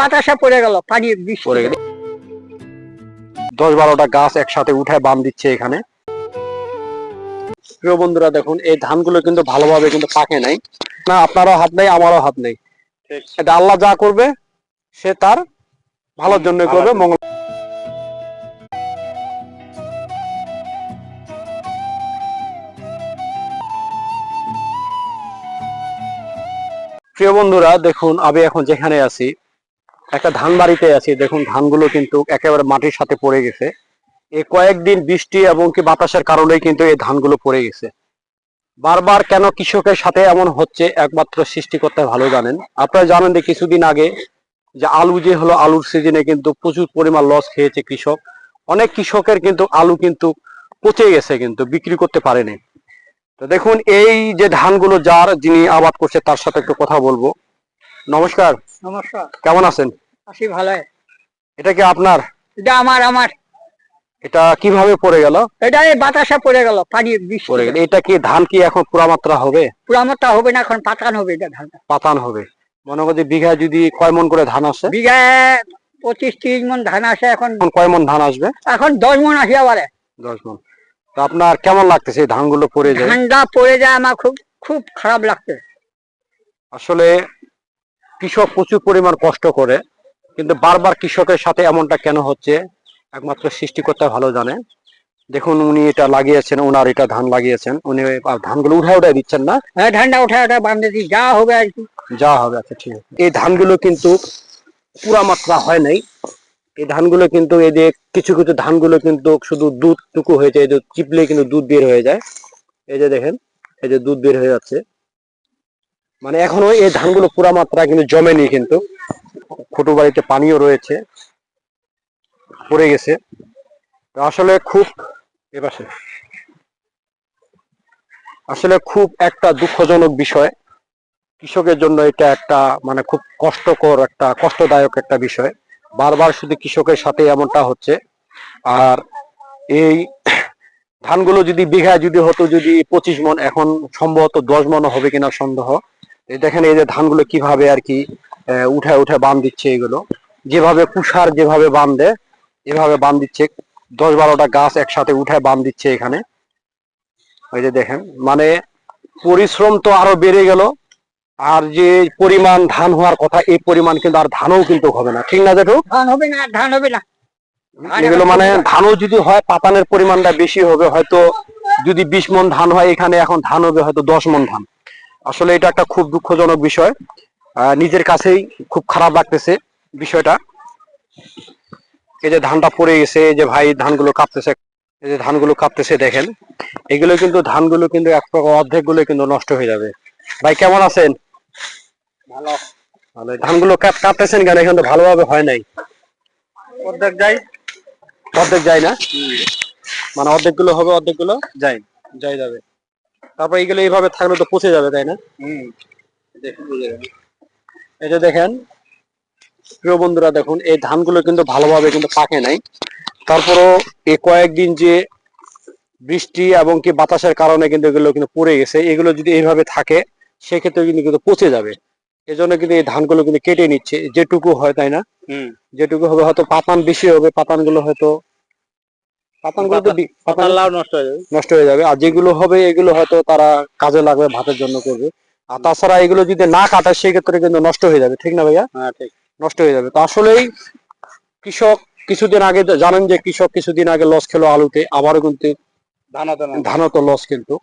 বাতাসা পড়ে গেল পানি পড়ে গেল। দশ বারোটা গাছ একসাথে উঠায় বান দিচ্ছে এখানে। প্রিয় বন্ধুরা দেখুন এই ধানগুলো কিন্তু ভালোভাবে কিন্তু পাকে নাই। না আপনারও হাত নেই আমারও হাত নেই। এটা আল্লাহ যা করবে সে তার ভালোর জন্য করবে মঙ্গল প্রিয় বন্ধুরা দেখুন আমি এখন যেখানে আছি একটা ধান বাড়িতে আছি, দেখুন, ধানগুলো কিন্তু একেবারে মাটির সাথে পড়ে গেছে। এই কয়েকদিন বৃষ্টি এবং কি বাতাসের কারণেই কিন্তু এই ধানগুলো পড়ে গেছে। বারবার কেন কৃষকের সাথে এমন হচ্ছে একমাত্র সৃষ্টিকর্তা ভালো জানেন। আপনারা জানেন যে কিছুদিন আগে যে আলু যে হলো আলুর সিজনে কিন্তু প্রচুর পরিমাণ লস খেয়েছে কৃষক। অনেক কৃষকের কিন্তু আলু কিন্তু পচে গেছে কিন্তু, বিক্রি করতে পারেনি। তো দেখুন, এই যে ধানগুলো যার যিনি আবাদ করছে তার সাথে একটু কথা বলব। নমস্কার। নমস্কার। কেমন আছেন? আসি ভালো এটা কি আপনার? এটা আমার আমার। এটা কীভাবে পড়ে গেল? এটা এই বাতাসা পড়ে গেল পানি পড়ে গেল। এটা কি ধান কি এখন পুরা মাত্রা হবে? পুরামতা হবে না এখন পাতান হবে এটা ধান। পাতান হবে। মনে করছি বিঘা যদি কয় মন করে ধান আসে? বিঘায় পঁচিশ তিরিশ মন ধান আসে এখন। কয় মন ধান আসবে? এখন দশ মন আসিয়া পারে দশ মন। তো আপনার কেমন লাগতেছে ধানগুলো পড়ে যায়? ঠান্ডা পড়ে যায় আমার খুব খুব খারাপ লাগছে। আসলে কৃষক প্রচুর পরিমাণ কষ্ট করে কিন্তু বারবার কৃষকের সাথে এমনটা কেন হচ্ছে একমাত্র সৃষ্টিকর্তা ভালো জানে। দেখুন উনি এটা লাগিয়েছেন ওনার এটা ধান লাগিয়েছেন উনি ধানগুলো উঠায় উঠায় দিচ্ছেন না। হ্যাঁ ঠান্ডা উঠে উঠে বান্ধে দিই যা হবে আর কি। যা হবে আচ্ছা ঠিক আছে। এই ধানগুলো কিন্তু পুরা মাত্রা হয় নাই। এই ধানগুলো কিন্তু এই যে কিছু কিছু ধানগুলো কিন্তু শুধু দুধ টুকু হয়েছে এই যে চিপলে কিন্তু দুধ বের হয়ে যায়। এই যে দেখেন এই যে দুধ বের হয়ে যাচ্ছে। মানে এখনও এই ধানগুলো পুরা মাত্রা কিন্তু জমেনি কিন্তু। ছোট বাড়িতে পানিও রয়েছে, পড়ে গেছে। আসলে খুব এপাশে আসলে খুব একটা দুঃখজনক বিষয়। কৃষকের জন্য এটা একটা মানে খুব কষ্টকর একটা, কষ্টদায়ক একটা বিষয়। বারবার শুধু কৃষকের সাথে এমনটা হচ্ছে। আর এই ধানগুলো যদি বিঘায় যদি হতো যদি পঁচিশ মন, এখন সম্ভবত দশ মন হবে কিনা সন্দেহ। দেখেন এই যে ধানগুলো কীভাবে আর কি উঠে উঠে বান দিচ্ছে এগুলো। যেভাবে কুষার যেভাবে বান দেয় এভাবে বান দিচ্ছে। দশ বারোটা গাছ একসাথে উঠে বান দিচ্ছে এখানে। ওই যে দেখেন মানে পরিশ্রম তো আরও বেড়ে গেল। আর যে পরিমাণ ধান হওয়ার কথা এই পরিমাণ কিন্তু আর ধানও কিন্তু হবে না। ঠিক না জেঠু? ধান হবে না ধান হবে না। এগুলো মানে ধানও যদি হয় পাতানের পরিমাণটা বেশি হবে হয়তো যদি বিশ মন ধান হয় এখানে এখন ধান হবে হয়তো দশ মন ধান। আসলে এটা একটা খুব দুঃখজনক বিষয়। নিজের কাছেই খুব খারাপ লাগতেছে বিষয়টা। এই যে ধানটা পড়ে গেছে এই যে ভাই ধানগুলো কাঁপতেছে এই যে ধানগুলো কাঁপতেছে দেখেন এগুলো কিন্তু ধানগুলো কিন্তু এক প্রকার অর্ধেকগুলো কিন্তু নষ্ট হয়ে যাবে। ভাই কেমন আছেন? ভালো। ভালো। ধানগুলো কাপ কাটতেছেন কেন? এখানে তো ভালোভাবে হয় নাই। অর্ধেক যাই অর্ধেক যায় না? মানে অর্ধেকগুলো হবে অর্ধেকগুলো যাই যাই যাবে। তারপর এইগুলো এইভাবে থাকলে তো পচে যাবে তাই না? হুম এই যে দেখেন প্রিয় বন্ধুরা দেখুন এই ধানগুলো কিন্তু ভালোভাবে কিন্তু পাকে নাই। তারপরও এই কয়েকদিন যে বৃষ্টি এবং কি বাতাসের কারণে কিন্তু এগুলো কিন্তু পড়ে গেছে এগুলো যদি এইভাবে থাকে সেক্ষেত্রে কিন্তু কিন্তু পচে যাবে। এজন্য কিন্তু এই ধানগুলো কিন্তু কেটে নিচ্ছে যেটুকু হয় তাই না? হুম। যেটুকু হবে হয়তো পাতান বেশি হবে পাতানগুলো হয়তো পাতানগুলো তো নষ্ট হয়ে যাবে। নষ্ট হয়ে যাবে। আর যেগুলো হবে এগুলো হয়তো তারা কাজে লাগবে ভাতের জন্য করবে। আর তাছাড়া এগুলো যদি না কাটায় সেক্ষেত্রে কিন্তু নষ্ট হয়ে যাবে। ঠিক না ভাইয়া? হ্যাঁ ঠিক। নষ্ট হয়ে যাবে। তো আসলেই কৃষক কিছুদিন আগে জানেন যে কৃষক কিছুদিন আগে লস খেলো আলুতে। আবারও কিন্তু ধানও তো লস কিন্তু।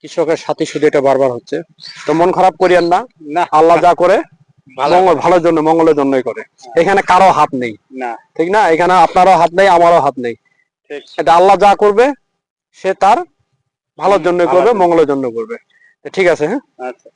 কৃষকের সাথে শুধু এটা বারবার হচ্ছে। তো মন খারাপ করিয়েন না। না। আল্লাহ যা করে ভালো। মঙ্গল ভালোর জন্য মঙ্গলের জন্যই করে। এখানে কারও হাত নেই। না। ঠিক না? এখানে আপনারও হাত নেই আমারও হাত নেই। এটা আল্লাহ যা করবে সে তার ভালোর জন্য করবে মঙ্গলের জন্য করবে। ঠিক আছে হ্যাঁ? আচ্ছা।